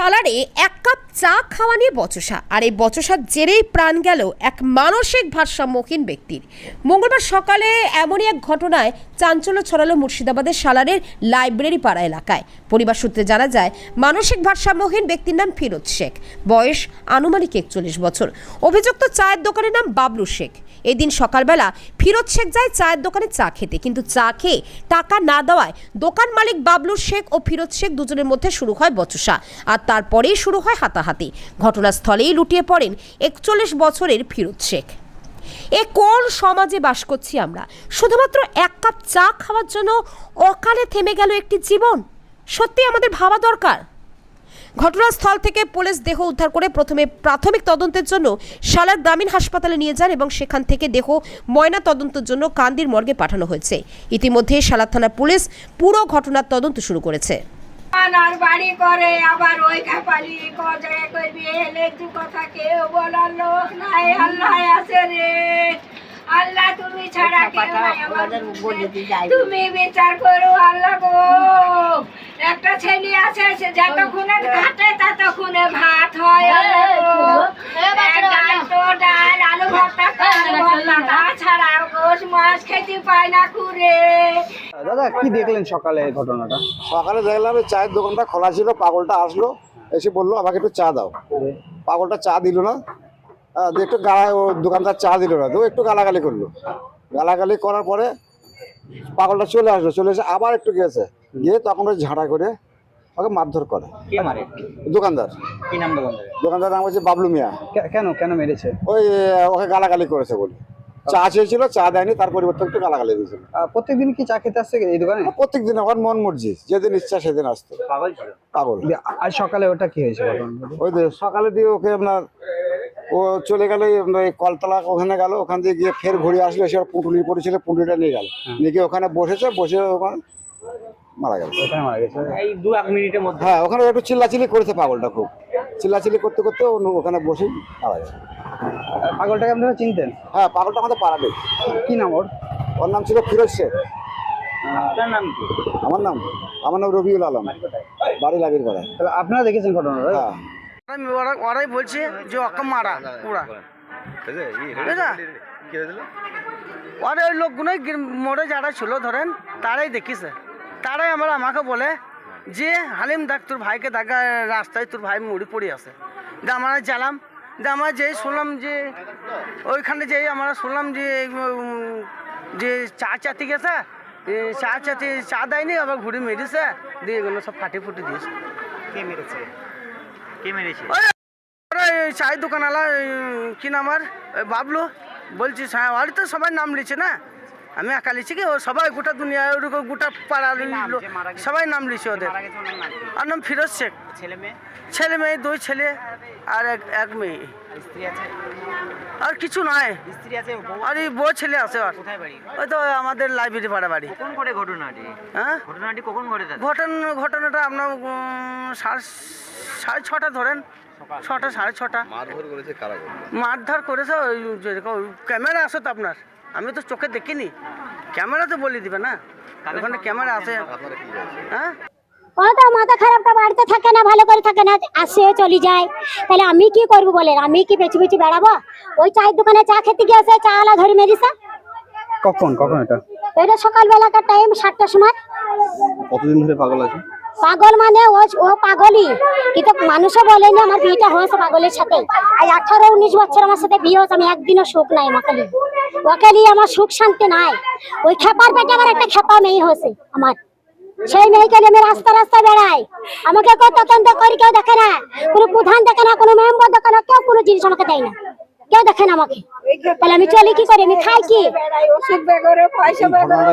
সালারে এক কাপ চা খাওয়া নিয়ে বচসা। আর এই বচসার জেরেই প্রাণ গেল এক মানসিক ভারসাম্যহীন ব্যক্তির। মঙ্গলবার সকালে এমনই এক ঘটনায় চাঞ্চল্য ছড়ালো মুর্শিদাবাদের সালারের লাইব্রেরি পাড়া এলাকায়। পরিবার সূত্রে জানা যায়, মানসিক ভারসাম্যহীন ব্যক্তির নাম ফিরোজ শেখ। বয়স আনুমানিক একচল্লিশ বছর। অভিযুক্ত চায়ের দোকানের নাম বাবলু শেখ। এদিন সকালবেলা ফিরোজ শেখ যায় চায়ের দোকানে চা খেতে। কিন্তু চা খেয়ে টাকা না দেওয়ায় দোকান মালিক বাবলু শেখ ও ফিরোজ শেখ দুজনের মধ্যে শুরু হয় বচসা। আর তারপরেই শুরু হয় হাতাহাতি। ঘটনাস্থলেই লুটিয়ে পড়েন একচল্লিশ বছরের ফিরোজ শেখ। এ কোন সমাজে বাস করছি আমরা? শুধুমাত্র এক কাপ চা খাওয়ার জন্য অকালে থেমে গেল একটি জীবন? সত্যি আমাদের ভাবা দরকার? ঘটনাস্থল থেকে পুলিশ দেহ উদ্ধার করে প্রথমে প্রাথমিক তদন্তের জন্য সালার গ্রামীণ হাসপাতালে নিয়ে যান এবং সেখান থেকে দেহ ময়না তদন্তের জন্য কান্দির মর্গে পাঠানো হয়েছে। ইতিমধ্যে সালার থানা পুলিশ পুরো ঘটনার তদন্ত শুরু করেছে। আর বাড়ি করে আবার ওই খাপালি কজায় করবি এলে দু কথা কেউ বলার লোক নাই আল্লাহ আছে রে আল্লাহ তুমি ছাড়া কেউ নাই তুমি বিচার করো আল্লাহ গো একটা ছেলে আছে সে যতক্ষণে ঘাটে ততক্ষণে ভাত হয় ডাল তো ডাল আলু ভর্তা আলু ভর্তা মাছ খেতে পায় না কুরে দাদা কি দেখলেন সকালে ঘটনাটা? সকালে দেখলাম এই চায়ের দোকানটা খোলা ছিল পাগলটা আসলো এসে বলল আমাকে একটু চা দাও। পাগলটা চা দিল না। একটু গালা ও দোকানদার চা দিল না। তো একটু গালাগালি করল। গালাগালি করার পরে পাগলটা চলে আসলো চলে এসে আবার একটু গেছে। গিয়ে তখন ওই ঝাঁটা করে ওকে মারধর করে। দোকানদার। কি নাম দোকানদারের? দোকানদার নাম হচ্ছে বাবলু মিয়া। কেন কেন মেরেছে? ওই ওকে গালাগালি করেছে বলে। চা চেয়েছিল চা দেয়নি তার পরিবর্তে একটু গালাগালি দিয়েছিল। প্রত্যেকদিন কি চা খেতে আসছে এই দোকানে? প্রত্যেক দিন আমার মন মর্জি যেদিন ইচ্ছা সেদিন আসতো। পাগল ছিল। পাগল। আজ সকালে ওটা কি হয়েছে ওই যে সকালে দিয়ে ওকে আপনার ও চলে গেল কলতলা ওখানে গেল ওখান দিয়ে গিয়ে ফের ঘুরে আসলো এসে পুঁটুলি পড়েছিল পুঁটুলিটা নিয়ে গেল। নিয়ে গিয়ে ওখানে বসেছে বসে ওখানে মারা গেল। ওখানে মারা গেছে? এই দু এক মিনিটের মধ্যে। হ্যাঁ ওখানে একটু চিল্লাচিল্লি করেছে পাগলটা খুব। চিল্লাচিল্লি করতে করতে ও ওখানে বসেই মারা গেল। পাগলটাকে আপনারা চিনতেন? হ্যাঁ পাগলটা আমাদের পাড়াবে কি নাম ওর? ওর নাম ছিল ফিরোজ শেখ। আপনার নাম কি? আমার নাম আমার নাম রবিউল আলম। বাড়ি লাবির পাড়া তাহলে আপনারা দেখেছেন ঘটনাটা হ্যাঁ। ওরা ওরাই বলছে যে ওকে মারা পুরা। বুঝলা? ওরা ওই লোকগুলোই মোড়ে যারা ছিল ধরেন তারাই দেখিছে। তারাই আমরা আমাকে বলে যে হালিম দেখ তোর ভাইকে দেখা রাস্তায় তোর ভাই মুড়ি পড়ে আছে। যে আমরা জ্বালাম যে আমরা যেই শুনলাম যে ওইখানে যেই আমরা শুনলাম যে যে চা চাতি গেছে চা চাতি চা দেয়নি আবার ঘুরে মেরেছে দিয়ে এগুলো সব ফাটি ফুটি দিয়েছে। কে মেরেছে? কে মেরেছে? চায়ের দোকানওয়ালা কি নাম আর? বাবলু বলছি হ্যাঁ ওর তো সবাই নাম লিছে না? আমি একা লিখছি কি? ও সবাই গোটা দুনিয়া ওরকম গোটা পাড়ার সবাই নাম লিখছে ওদের। আর নাম ফিরোজ শেখ। ছেলে মেয়ে? ছেলে মেয়ে দুই ছেলে আর এক এক মেয়ে। স্ত্রী আছে? আর কিছু নয় স্ত্রী আছে আর এই বউ ছেলে আছে আর। কোথায় বাড়ি? ওই তো আমাদের লাইব্রেরি পাড়া বাড়ি কখন ঘটে ঘটনাটি? হ্যাঁ? ঘটনাটি কখন ঘটে ঘটন ঘটনাটা আপনার সাড়ে সাড়ে ছটা ধরেন। ছটা সাড়ে ছটা। মারধর করেছে ওই যেরকম ক্যামেরা আছে তো আপনার। আমি তো চোখে দেখিনি। ক্যামেরা তো বলে দিবে না। ওখানে ক্যামেরা আছে। হ্যাঁ? ও তো মাথা খারাপটা বাড়িতে থাকে না ভালো করে থাকে না আসে চলে যায়। তাহলে আমি কি করব বলেন? আমি কি বেঁচে বেঁচে বেড়াবো? ওই চায়ের দোকানে চা খেতে গিয়েছে চা আলা ধরে মেরিছে। কখন? কখন এটা? এটা সকালবেলাকার টাইম সাতটার সময়। কতদিন ধরে পাগল আছে? পাগল মানে ও ও পাগলই। কিন্তু মানুষও বলেনি আমার বিয়েটা হয়েছে পাগলের সাথে। আর আঠারো উনিশ বছর আমার সাথে বিয়ে হয়েছে আমি একদিনও সুখ নাই আমাকে নিয়ে। ওকে নিয়ে আমার সুখ শান্তি নাই। ওই খেপার পেটে আমার একটা খেপা মেয়ে হয়েছে আমার। সেই মেয়েকে নিয়ে আমি রাস্তা রাস্তা বেড়াই। আমাকে কেউ তদন্ত করি কেউ দেখে না। কোনো প্রধান দেখে না কোনো মেম্বার দেখে না কেউ কোনো জিনিস আমাকে দেয় না। কেউ দেখে না আমাকে। তাহলে আমি চলি কি করি? আমি খাই কি? ওষুধ বেগরে পয়সা বেগরে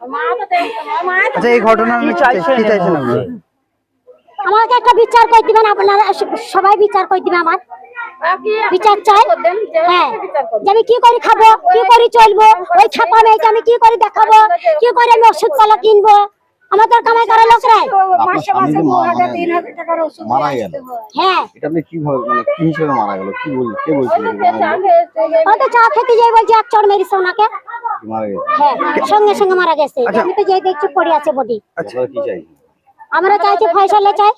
আচ্ছা এই ঘটনা কি চাইছেন আপনারা আমাকে একটা বিচার করে দিবেন আপনারা সবাই বিচার করে দিবে আমার? বিচার চাই? হ্যাঁ। যে আমি কি করে খাব কি করে চলবো ওই ছাপা মেয়েকে আমি কি করে দেখাবো কি করে আমি ওষুধ পালা কিনবো? আমার তো আর কামাই করার লোক নাই। মাসে মাসে দু হাজার টাকার ওষুধ মারা গেল। হ্যাঁ। এটা আপনি কীভাবে মানে কি হিসেবে মারা গেল? কি বল কে বলছিল ও তো চা খেতে যাই বলছে এক চড় মেরেছে ওনাকে। মারা গেছে। হ্যাঁ সঙ্গে সঙ্গে মারা গেছে। আমি তো যেই দেখছি পড়ে আছে বডি। আচ্ছা কি চাই? আমরা চাইছি ফয়সালে চাই।